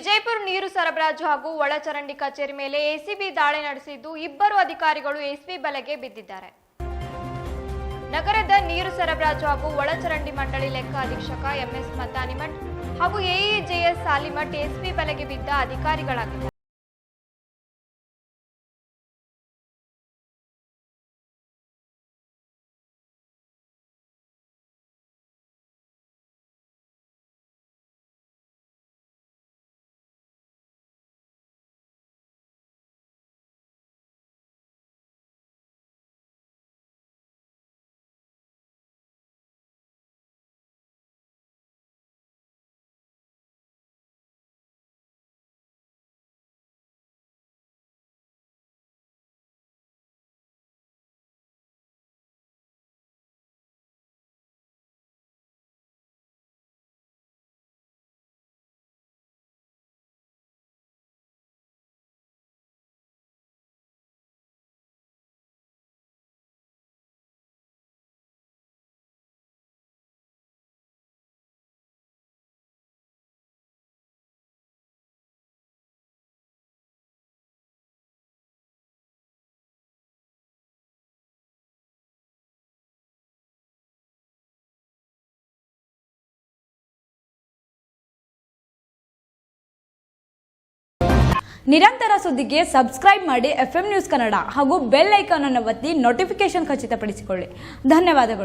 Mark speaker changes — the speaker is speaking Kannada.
Speaker 1: ವಿಜಯಪುರ ನೀರು ಸರಬರಾಜು ಹಾಗೂ ಒಳಚರಂಡಿ ಕಚೇರಿ ಮೇಲೆ ಎಸಿಬಿ ದಾಳಿ ನಡೆಸಿದ್ದು ಇಬ್ಬರು ಅಧಿಕಾರಿಗಳು ಎಸ್ಪಿ ಬಲೆಗೆ ಬಿದ್ದಿದ್ದಾರೆ. ನಗರದ ನೀರು ಸರಬರಾಜು ಹಾಗೂ ಒಳಚರಂಡಿ ಮಂಡಳಿ ಲೆಕ್ಕ ಅಧೀಕ್ಷಕ ಎಂಎಸ್ ಮದ್ದಾನಿಮಠ್ ಹಾಗೂ ಎಇಜೆಎಸ್ ಸಾಲಿಮಠ್ ಎಸ್ಪಿ ಬಲೆಗೆ ಬಿದ್ದ ಅಧಿಕಾರಿಗಳಾಗಿದ್ದಾರೆ.
Speaker 2: ನಿರಂತರ ಸುದ್ದಿಗೆ ಸಬ್ಸ್ಕ್ರೈಬ್ ಮಾಡಿ ಎಫ್ ಎಂ ನ್ಯೂಸ್ ಕನ್ನಡ ಹಾಗೂ ಬೆಲ್ ಐಕಾನ್ ಅನ್ನು ಒತ್ತಿ ನೋಟಿಫಿಕೇಶನ್ ಖಚಿತಪಡಿಸಿಕೊಳ್ಳಿ. ಧನ್ಯವಾದಗಳು.